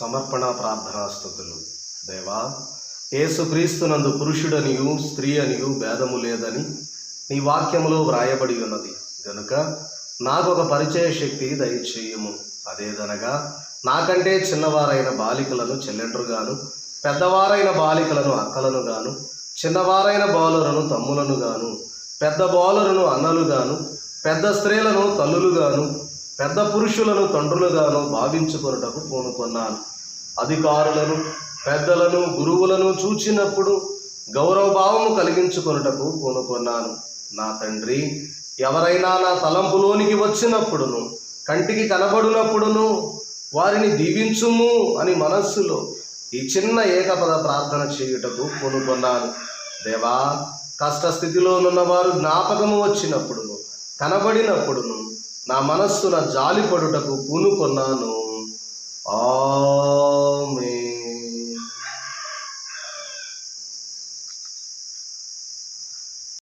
సమర్పణ ప్రార్థనాస్థుతులు దేవా ఏసుక్రీస్తునందు పురుషుడనియు స్త్రీ అనియు భేదము లేదని నీ వాక్యములో వ్రాయబడి ఉన్నది. గనుక నాకు ఒక పరిచయ శక్తి దయచేయము. అదేదనగా నాకంటే చిన్నవారైన బాలికలను చెల్లెండ్రుగాను పెద్దవారైన బాలికలను అక్కలను గాను చిన్నవారైన బాలులను తమ్ములను గాను పెద్ద బాలులను అన్నలుగాను పెద్ద స్త్రీలను తల్లులుగాను పెద్ద పురుషులను తండ్రులుగాను భావించుకొనుటకు పూనుకున్నాను అధికారులను పెద్దలను గురువులను చూచినప్పుడు గౌరవభావము కలిగించుకొనుటకు పూనుకున్నాను నా తండ్రి ఎవరైనా నా తలంపులోనికి వచ్చినప్పుడును కంటికి కనబడినప్పుడును వారిని దీవించుము అని మనస్సులో ఈ చిన్న ఏకపద ప్రార్థన చేయుటకు పూనుకున్నాను దేవా కష్టస్థితిలో ఉన్నవారు జ్ఞాపకము వచ్చినప్పుడును కనబడినప్పుడును నా మనస్సున జాలిపడుటకు పూనుకున్నాను. ఆ